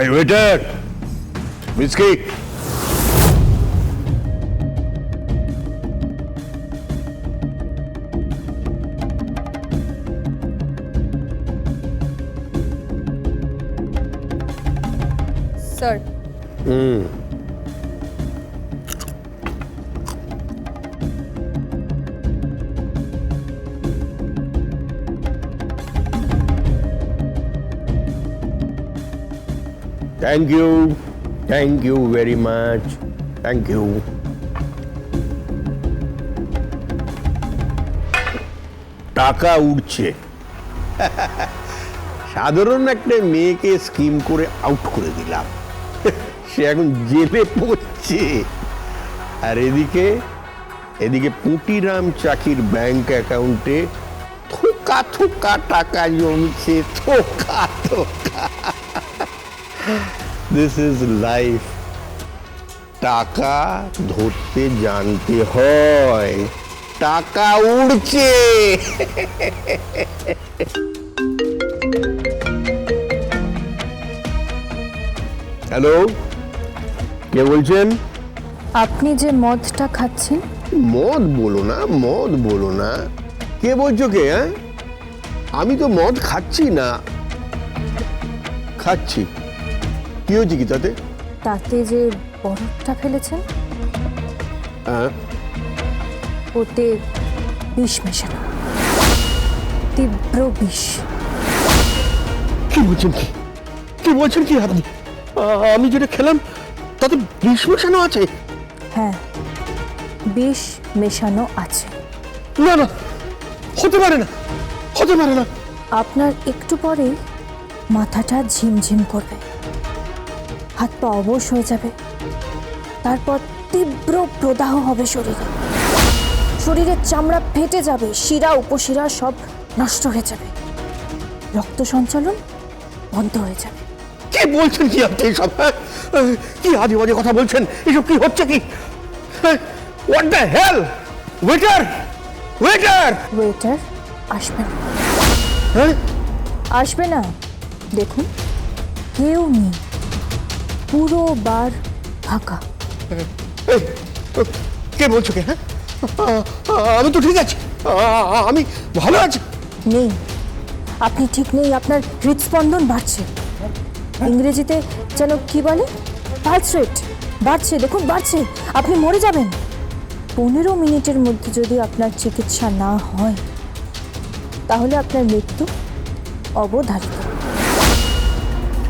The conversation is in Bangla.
Hey, waiter! Whiskey! Sir, Hmm. Thank you thank you very much thank you টাকা উঠছে সাধারণ একটা মেয়েকে স্কিম করে আউট করে দিলাম। সে এখন জেলে পড়ছে। আর এদিকে এদিকে পুঁটিরাম চাকির ব্যাংক অ্যাকাউন্টে থোকা থোকা টাকা জমছে, থোকা থোকা। দিস ইজ লাইফ টাকা ধরতে জানতে হয়। টাকা উড়ছে। হ্যালো কে বলছেন? আপনি যে মদটা খাচ্ছেন? মদ বলো না মদ বলো না। কে বলছো কে হ্যাঁ? আমি তো মদ খাচ্ছি না। খাচ্ছি। কি হয়েছে কি তাতে? তাতে যে বরফটা ফেলেছেন হ্যাঁ। ওতে বিষ মেশানো। তীব্র বিষ। কি বলছেন কি? কি বলছেন কি আপনি? আমি যেটা খেলাম তাতে বিষ মেশানো আছে? হ্যাঁ বিষ মেশানো আছে। না না হতে পারে না হতে পারে না। আপনার একটু পরেই মাথাটা ঝিমঝিম করবে। হাত পা অবশ হয়ে যাবে। তারপর তীব্র প্রদাহ হবে শরীরে। শরীরের চামড়া ফেটে যাবে শিরা উপশিরা সব নষ্ট হয়ে যাবে। রক্ত সঞ্চালন বন্ধ হয়ে যাবে। কি বলছেন কি আপনি সব কি আজে বাজে কথা বলছেন? এসব কি হচ্ছে কি? What the hell waiter waiter waiter আসবে না। হ্যাঁ? আসবে না? দেখুন কেউ নেই। পুরো বার ফাঁকা কে বলছো কে হ্যাঁ? আমি তো ঠিক আছি। আমি ভালো আছি। নেই। আপনি ঠিক নেই আপনার হৃদস্পন্দন বাড়ছে। ইংরেজিতে যেন কি বলে? পালস রেট বাড়ছে দেখুন বাড়ছে। আপনি মরে যাবেন। পনেরো মিনিটের মধ্যে যদি আপনার চিকিৎসা না হয় তাহলে আপনার মৃত্যু অবধারিত।